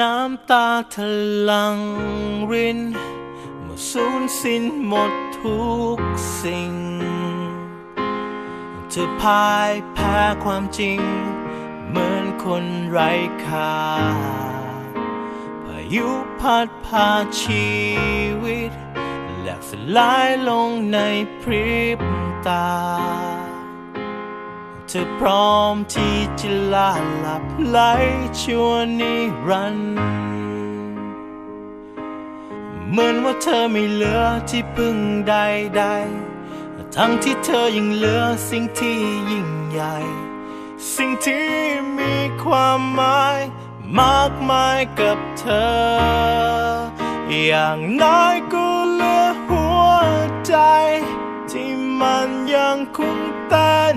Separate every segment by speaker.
Speaker 1: น้ำตาทะลังรินเมื่อสูญสิ้นหมดทุกสิ่งเธอพายแพ้ความจริง เหมือนคนไร้ค่าพายุพัดพาชีวิตแหลกสลายลงในพริบตา ธอพร้อมที่จะลาหลับไหลชั่วนิรันดร์เหมือนว่าเธอไม่เหลือที่พึ่งใดๆ ทั้งที่เธอยังเหลือสิ่งที่ยิ่งใหญ่ สิ่งที่มีความหมาย มากมายกับเธอ อย่างน้อยก็เหลือหัวใจ ที่มันยังคงเต้น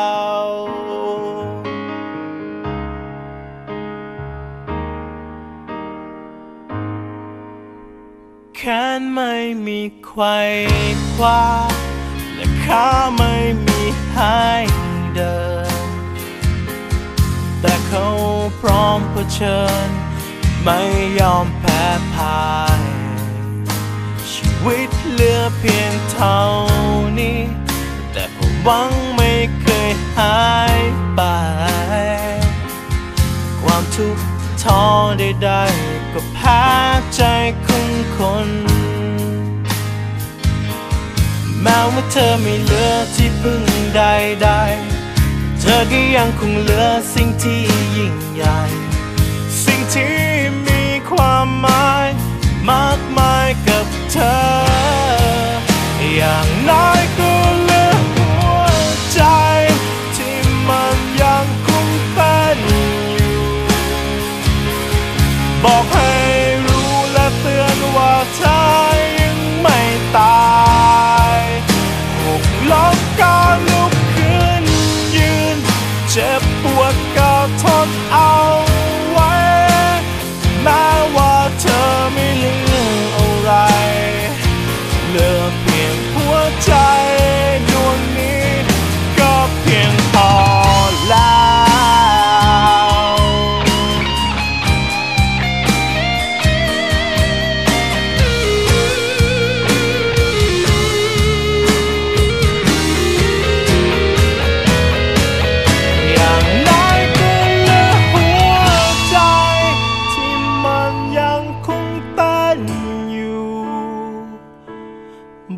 Speaker 1: แขนไม่มีไขว้คว้าและขาไม่มีให้เดิน แต่เขาพร้อมเผชิญ ไม่ยอมแพ้พ่าย ชีวิตเหลือเพียงเท่านี้ แต่ความหวังไม่เคยหายไป ความทุกข์ท้อใดๆ ก็แพ้ใจของคนแม้ว่าเธอไม่เหลือที่พึ่งใดๆเธอก็ยังคงเหลือสิ่งที่ยิ่งใหญ่ สิ่งที่มีความหมาย มากมายกับเธอ เธอยังไม่ตายหกล้มก็ลุกขึ้นยืน เจ็บปวดก็ทนเอา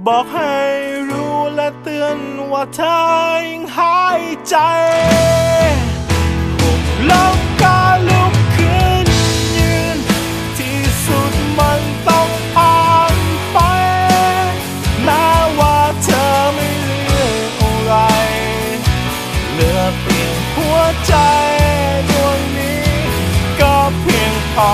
Speaker 1: บอกให้รู้และเตือนว่าเธอยังหายใจหกล้มก็ลุกขึ้นยืน ที่สุดมันต้องผ่านไปแม้ว่าเธอไม่เหลืออะไรเหลือเพียงหัวใจดวงนี้ก็เพียงพอ